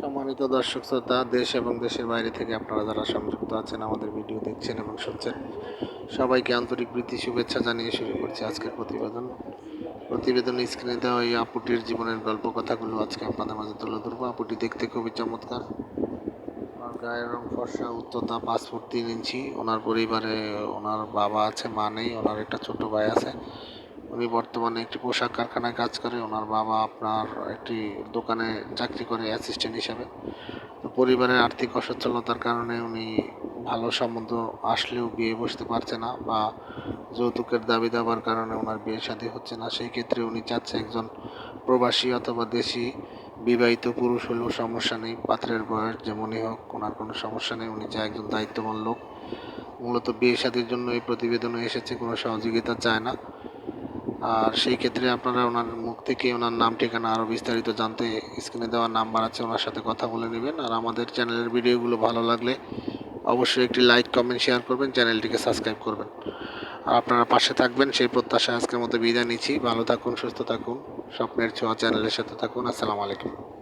সম্মানিত দর্শক শ্রোতা, দেশ এবং দেশের বাইরে থেকে আপনারা যারা সংযুক্ত আছেন, আমাদের ভিডিও দেখছেন এবং শুনছেন, সবাইকে আন্তরিক প্রীতি, শুভেচ্ছা জানিয়ে শুরু করছি আজকের প্রতিবেদন। প্রতিবেদন স্ক্রিনে দেওয়া এই আপুটির জীবনের গল্প কথাগুলো আজকে আপনাদের মাঝে তুলে ধরবো। আপুটি দেখতে খুবই চমৎকার। গায়ের রং ফর্সা, উচ্চতা পাঁচ তিন ইঞ্চি। ওনার পরিবারে ওনার বাবা আছে, মা নেই, ওনার একটা ছোট ভাই আছে। উনি বর্তমানে একটি পোশাক কারখানায় কাজ করে। ওনার বাবা আপনার একটি দোকানে চাকরি করে অ্যাসিস্ট্যান্ট হিসাবে। তো পরিবারের আর্থিক অসচ্ছলতার কারণে উনি ভালো সম্বন্ধ আসলেও বিয়ে বসতে পারছে না বা যৌতুকের দাবি দাবার কারণে ওনার বিয়ে শাদী হচ্ছে না। সেই ক্ষেত্রে উনি চাচ্ছে একজন প্রবাসী অথবা দেশি বিবাহিত পুরুষ হলেও সমস্যা নেই। পাত্রের বয়স যেমনই হোক, ওনার কোনো সমস্যা নেই। উনি চায় একজন দায়িত্ববান লোক। মূলত বিয়ে শাদীর জন্য এই প্রতিবেদনে এসেছে, কোনো সহযোগিতা চায় না। আর সেই ক্ষেত্রে আপনারা ওনার মুখ থেকে ওনার নাম, ঠিকানা আরও বিস্তারিত জানতে স্ক্রিনে দেওয়া নাম্বার আছে, ওনার সাথে কথা বলে নেবেন। আর আমাদের চ্যানেলের ভিডিওগুলো ভালো লাগলে অবশ্যই একটি লাইক, কমেন্ট, শেয়ার করবেন, চ্যানেলটিকে সাবস্ক্রাইব করবেন। আর আপনারা পাশে থাকবেন, সেই প্রত্যাশা আজকের মতো বিদায় নিচ্ছি। ভালো থাকুন, সুস্থ থাকুন, স্বপ্নের ছোঁয়া চ্যানেলের সাথে থাকুন। আসসালামু আলাইকুম।